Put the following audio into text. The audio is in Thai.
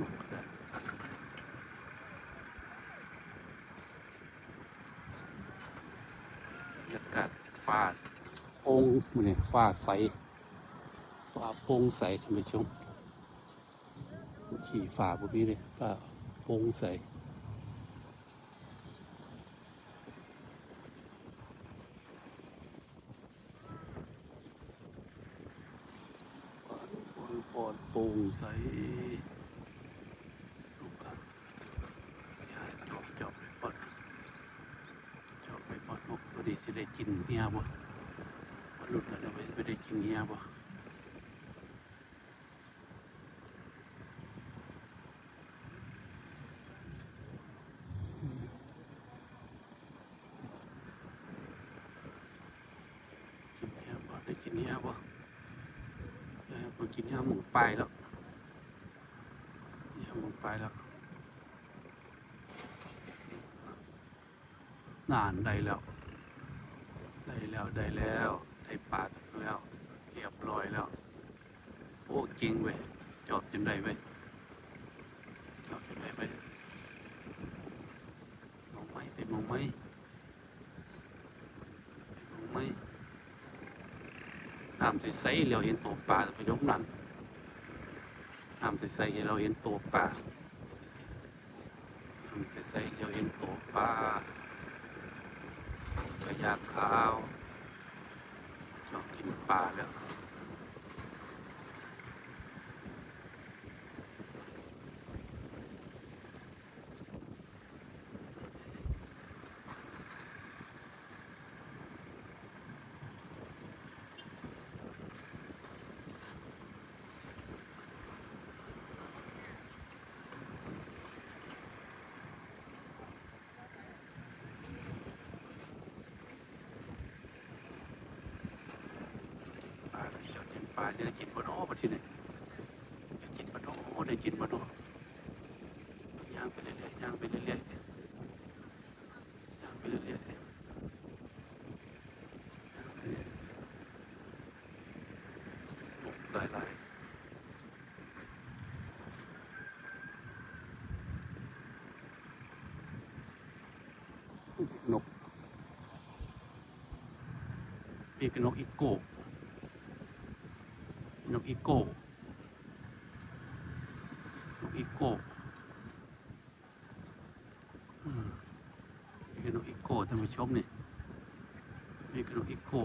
นกก็ได้บรรยากาศฟ้าโปงมันเนี่ยฟ้าใสฟ้าโปงใสท่านผู้ชมขี่ฟ้าพวกนี้เลยฟ้าโปงใสปอนปอนโปร่งใสลูกอะยายจอบจอบไปปอดจอบไปปอดนกพอดีสิ ได้กินเฮียบ่วันรุ่นแล้วไม่ไม่ได้กินเฮียบ่กินเฮียบ่ได้กินเฮียบ่เออมากินยหมูไปแล้วยหมูไปแล้วนานได้แล้ว ได้แล้วได้แล้วได้ปลาแล้วเรียบร้อยแล้วโอ้จริงเว้ยจอบจนได้เว้ยจอบจนได้เว้ยมองไหมไปมองไหมไปมองไหมน้ำใสๆเราเห็นตัวปลาไปยกนั่นน้ำใสๆเราเห็นตัวปลาน้ำใสๆเราเห็นตัวปลา กระยาขาว ชอบกินปลาแล้วปลาเราชอบกินปลาจะได้กินปลาโอ้ประเทศไหนได้กินปลาโอ้ได้กินปลาโย่างไปเรื่อยๆย่างไปเรื่อยๆย่างไปเรื่อยๆย่างไปเรื่อยๆนกหลายๆนกนี่คือนกอีโก้ นกอีโก้นกอีโก้นี่คือนกอีโก้ท่านผู้ชมนี่นี่คือนกอีโก้